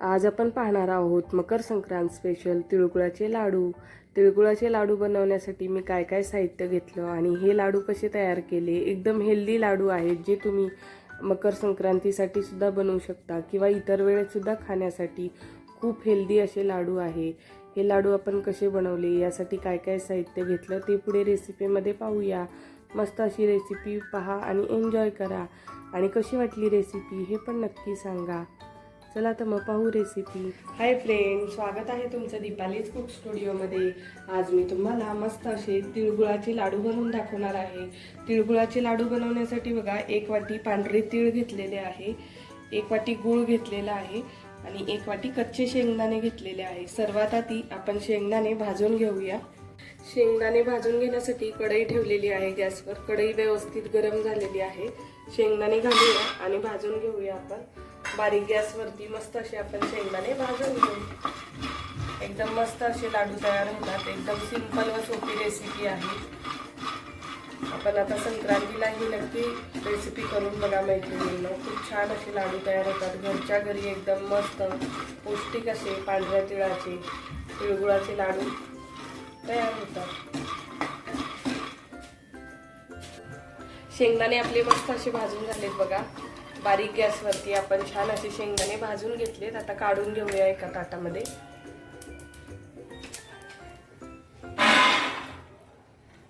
आज आपण पाहणार आहोत मकर संक्रांत स्पेशल तिळगुळाचे लाडू. तिळगुळाचे लाडू बनवण्यासाठी मी काय काय साहित्य घेतलं आणि हे लाडू कसे तयार केले? एकदम हेल्दी लाडू आहेत जे तुम्ही मकर संक्रांतीसाठी सुद्धा बनवू शकता किंवा इतर वेळेतसुद्धा खाण्यासाठी खूप हेल्दी असे लाडू आहे. हे लाडू आपण कसे बनवले? यासाठी काय काय साहित्य घेतलं? ते पुढे रेसिपीमध्ये पाहूया. मस्त अशी रेसिपी पहा आणि एन्जॉय करा. आणि कशी वाटली रेसिपी हे पण नक्की सांगा. चला तर मग पाहू रेसिपी हाय फ्रेंड स्वागत आहे तुमचं दीपालीज कुक स्टुडिओमध्ये आज मी तुम्हाला मस्त असे तिळगुळाचे लाडू बनवून दाखवणार आहे. तिळगुळाचे लाडू बनवण्यासाठी बघा एक वाटी पांढरे तीळ घेतलेले आहे एक वाटी गूळ घेतलेला आहे आणि एक वाटी कच्चे शेंगदाणे घेतलेले आहे. सर्वात आधी आपण शेंगदाणे भाजून घेऊया. शेंगदाणे भाजून घेण्यासाठी कढई ठेवलेली आहे गॅसवर. कढई व्यवस्थित गरम झालेली आहे. शेंगदाणे घालूया आणि भाजून घेऊया आपण. बारीक गॅसवरती मस्त असे आपण शेंगदाणे भाजून घेऊ. एकदम मस्त असे लाडू तयार होतात. एकदम सिंपल व सोपी रेसिपी आहे. आपण आता संक्रांतीला ही नक्की रेसिपी करून बघा मैत्रिणींना. खूप छान असे लाडू तयार होतात. घरच्या घरी एकदम मस्त पौष्टिक असे पांढऱ्या तिळाचे तिळगुळाचे लाडू तयार होतात. शेंगदाणे आपले मस्त असे भाजून झालेत बघा. बारीक गॅसवरती आपण छान असे शेंगदाणे भाजून घेतलेत. आता काढून घेऊया एका ताटामध्ये.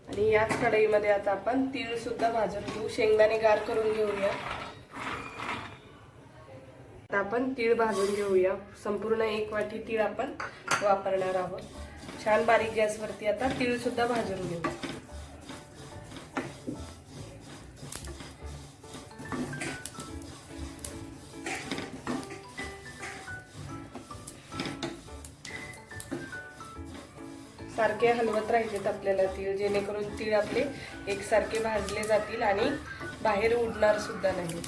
आणि याच कढईमध्ये आता आपण तीळ सुद्धा भाजून घेऊ. शेंगदाणे गार करून घेऊया. आता आपण तीळ भाजून घेऊया. संपूर्ण एक वाटी तीळ आपण वापरणार आहोत. छान बारीक गॅसवरती आता तीळ सुद्धा भाजून घेऊ. सारखे हलवत राहिलेत आपल्याला तीळ जेणेकरून तीळ आपले एकसारखे भाजले जातील आणि बाहेर उडणार सुद्धा नाही.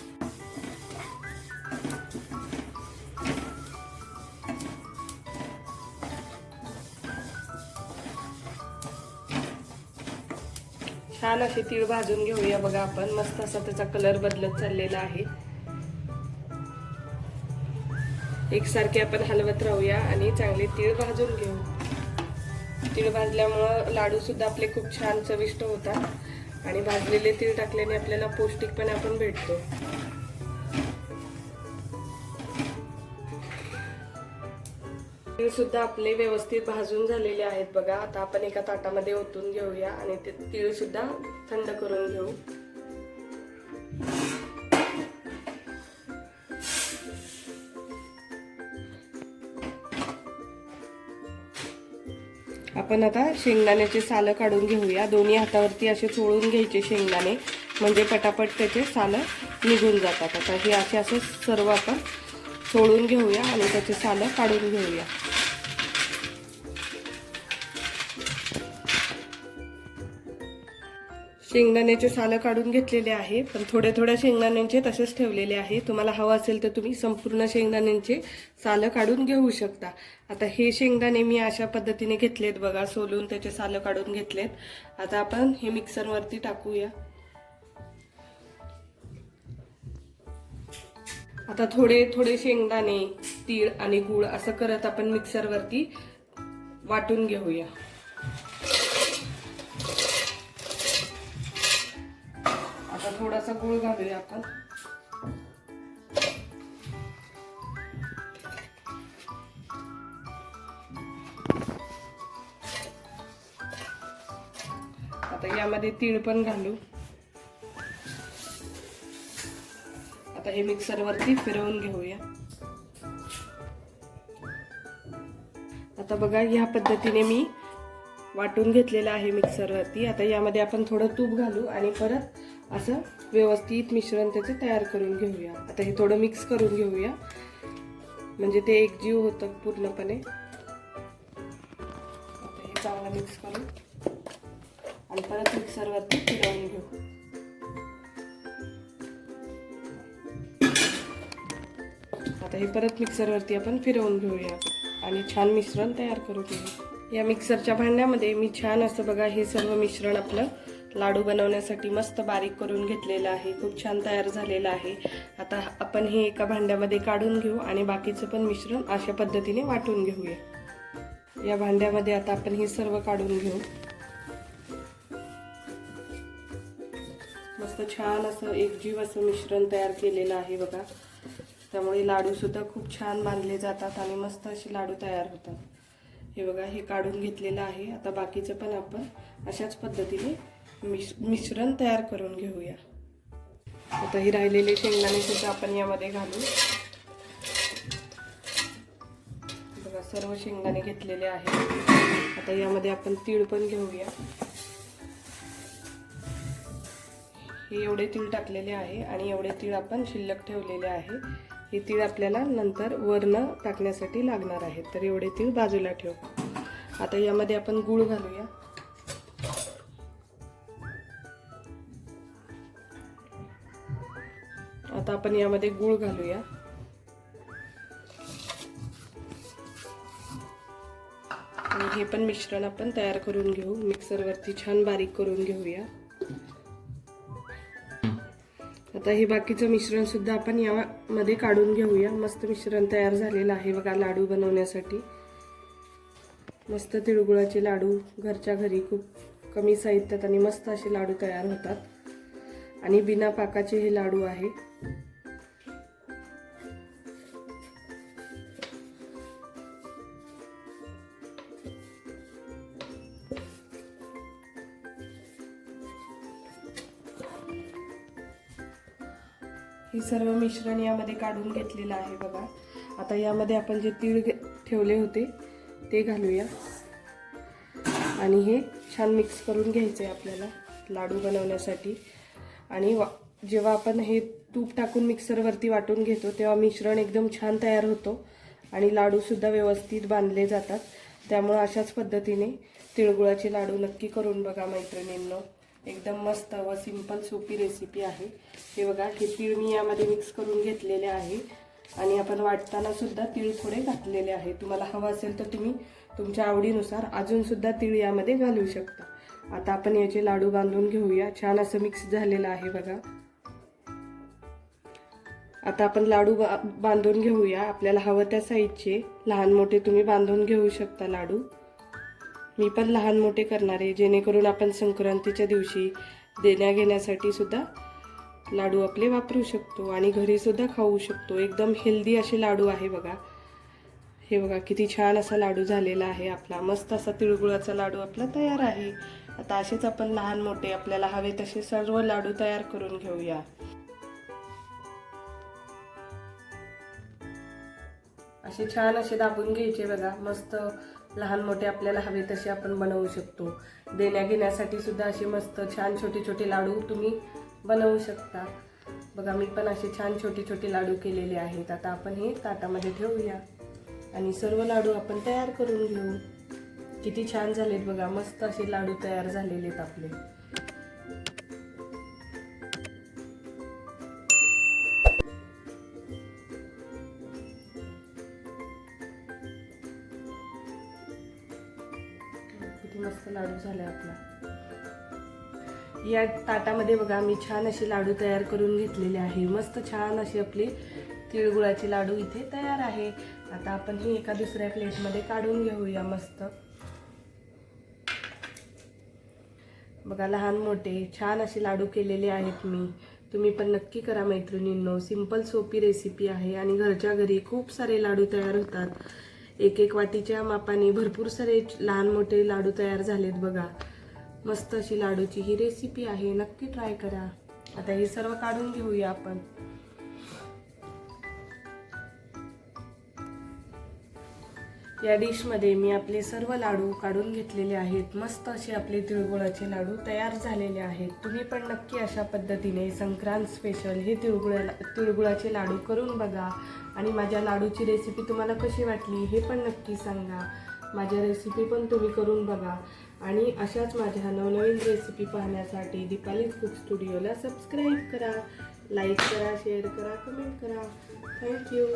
छान असे तीळ भाजून घेऊया बघा आपण. मस्त असा त्याचा कलर बदलत चाललेला आहे. एकसारखे आपण हलवत राहूया आणि चांगले तीळ भाजून घेऊ. तीळ भाजल्यामुळं लाडूसुद्धा आपले खूप छान चविष्ट होतात. आणि भाजलेले तीळ टाकल्याने आपल्याला पौष्टिकपणा पण भेटतो. तीळसुद्धा आपले व्यवस्थित भाजून झालेले आहेत बघा. आता आपण एका ताटामध्ये ओतून घेऊया आणि ते तीळसुद्धा थंड करून घेऊ. आपण आता शेंगदाण्याचे सालं काढून घेऊया. दोन्ही हातावरती असे चोळून घ्यायचे शेंगदाणे. म्हणजे पटापट त्याचे सालं निघून जातात. आता हे असे असे सर्व आपण चोळून घेऊया आणि त्याचे सालं काढून घेऊया. शेंगदाण्याचे सालं काढून घेतलेले आहे. पण थोड्या थोड्या शेंगदाण्यांचे तसेच ठेवलेले आहे. तुम्हाला हवं असेल तर तुम्ही संपूर्ण शेंगदाण्यांचे सालं काढून घेऊ शकता. आता हे शेंगदाणे मी अशा पद्धतीने घेतलेत बघा सोलून त्याचे सालं काढून घेतलेत. आता आपण हे मिक्सरवरती टाकूया. आता थोडे थोडे शेंगदाणे तीळ आणि गूळ असं करत आपण मिक्सरवरती वाटून घेऊया. थोडासा गूळ घालूया आपण आता यामध्ये तीळ पण घालू. आता हे मिक्सरवरती फिरवून घेऊया. आता बघा ह्या पद्धतीने मी वाटून घेतलेलं आहे मिक्सरवरती. आता यामध्ये आपण थोडं तूप घालू आणि परत असं व्यवस्थित मिश्रण त्याचं तयार करून घेऊया. आता हे थोडं मिक्स करून घेऊया. म्हणजे ते एकजीव होतं पूर्णपणे. आता हे चांगलं मिक्स करू आणि परत मिक्सरवरती फिरवून घेऊ. आता हे परत मिक्सरवरती आपण फिरवून घेऊया आणि छान मिश्रण तयार करू घेऊ. या मिक्सरच्या भांड्यामध्ये मी छान असं बघा हे सर्व मिश्रण आपलं लाडू बनवण्यासाठी मस्त बारीक करून घेतलेलं आहे. खूप छान तयार झालेलं आहे. आता आपण हे एका भांड्यामध्ये काढून घेऊ आणि बाकीचं पण मिश्रण अशा पद्धतीने वाटून घेऊया. या भांड्यामध्ये आता आपण हे सर्व काढून घेऊ. मस्त छान असं एकजीव असं मिश्रण तयार केलेलं आहे बघा. त्यामुळे लाडूसुद्धा खूप छान बांधले जातात आणि मस्त असे लाडू तयार होतात. हे बघा हे काढून घेतलेलं आहे. आता बाकीचं पण आपण अशाच पद्धतीने मिश मिश्रण तयार करून घेऊया. आता ही राहिलेले शेंगदाणे सुद्धा आपण यामध्ये घालू. बघा सर्व शेंगदाणे घेतलेले आहेत. आता यामध्ये आपण तीळ पण घेऊया. हे एवढे तीळ टाकलेले आहे आणि एवढे तीळ आपण शिल्लक ठेवलेले आहे. हे तीळ आपल्याला नंतर वर्ण टाकण्यासाठी लागणार आहेत तर एवढे तीळ बाजूला ठेवू. आता यामध्ये आपण गूळ घालूया. आता आपण यामध्ये गूळ घालूया. आणि हे पण मिश्रण आपण तयार करून घेऊ. मिक्सरवरती छान बारीक करून घेऊया. आता हे बाकीचं मिश्रण सुद्धा आपण यामध्ये काढून घेऊया. मस्त मिश्रण तयार झालेलं आहे बघा लाडू बनवण्यासाठी. मस्त तिळगुळाचे लाडू घरच्या घरी खूप कमी साहित्यात आणि मस्त असे लाडू तयार होतात. आणि बिना पाकाचे हे लाडू आहे. हे सर्व मिश्रण यामध्ये काढून घेतलेलं आहे बघा. आता यामध्ये आपण जे तीळ ठेवले होते ते घालूया. आणि हे छान मिक्स करून घ्यायचं आहे आपल्याला लाडू बनवण्यासाठी. आणि वा जेव्हा आपण हे तूप टाकून मिक्सरवरती वाटून घेतो तेव्हा मिश्रण एकदम छान तयार होतो. आणि लाडूसुद्धा व्यवस्थित बांधले जातात. त्यामुळं अशाच पद्धतीने तिळगुळाचे लाडू नक्की करून बघा मैत्रिणींनो. एकदम मस्त व सिंपल सोपी रेसिपी आहे. हे बघा हे तीळ मी यामध्ये मिक्स करून घेतलेले आहे. आणि आपण वाटताना सुद्धा तीळ थोडे घातलेले आहे. तुम्हाला हवं असेल तर तुम्ही तुमच्या आवडीनुसार अजूनसुद्धा तीळ यामध्ये घालू शकता. आता आपण याचे लाडू बांधून घेऊया. छान असं मिक्स झालेलं आहे बघा. आता आपण लाडू बा बांधून घेऊया. आपल्याला हवं त्या साईजचे लहान मोठे तुम्ही बांधून घेऊ शकता लाडू. मी पण लहान मोठे करणार आहे जेणेकरून आपण संक्रांतीच्या दिवशी देण्याघेण्यासाठी सुद्धा लाडू आपले वापरू शकतो आणि घरीसुद्धा खाऊ शकतो. एकदम हेल्दी असे लाडू आहे बघा. हे बघा किती छान असा लाडू झालेला आहे आपला. मस्त असा तिळगुळाचा लाडू आपला तयार आहे. आता असेच आपण लहान मोठे आपल्याला हवे तसे सर्व लाडू तयार करून घेऊया. असे छान असे दाबून घ्यायचे बघा. मस्त लहान मोठे आपल्याला हवे तसे आपण बनवू शकतो. देण्या घेण्यासाठी सुद्धा असे मस्त छान छोटे छोटे लाडू तुम्ही बनवू शकता. बघा मी पण असे छान छोटे छोटे लाडू केलेले आहेत. आता आपण हे ताटामध्ये ठेवूया. आणि सर्व लाडू आपण तयार करून घेऊ. किती छान झालेत बघा मस्त असे लाडू तयार झालेले आहेत आपले. मस्त लाडू झाला आपला. या ताटामध्ये बघा मी छान असे लाडू तयार करून घेतलेले आहे. मस्त छान अशी आपली तिळगुळाचे लाडू इथे तयार आहे. आता आपण ही एका दुसऱ्या प्लेटमध्ये काढून घेऊया मस्त. बघा लहान मोठे छान असे लाडू केलेले आहेत मी. तुम्ही पण नक्की करा मैत्रिणींनो. सिंपल सोपी रेसिपी आहे आणि घरच्या घरी खूप सारे लाडू तयार होतात. एक एक वाटीच्या मापाने भरपूर सारे लहान मोठे लाडू तयार झालेत बघा. मस्त अशी लाडूची ही रेसिपी आहे नक्की ट्राय करा. आता हे सर्व काढून घेऊया आपण. या डिशमध्ये मी आपले सर्व लाडू काढून घेतलेले आहेत. मस्त असे आपले तिळगुळाचे लाडू तयार झालेले आहेत. तुम्ही पण नक्की अशा पद्धतीने संक्रांत स्पेशल हे तिळगुळा तिळगुळाचे लाडू करून बघा. आणि माझ्या लाडूची रेसिपी तुम्हाला कशी वाटली हे पण नक्की सांगा. माझ्या रेसिपी पण तुम्ही करून बघा. आणि अशाच माझ्या नवनवीन रेसिपी पाहण्यासाठी दीपाली कुक स्टुडिओला सबस्क्राईब करा. लाईक करा शेअर करा कमेंट करा. Thank you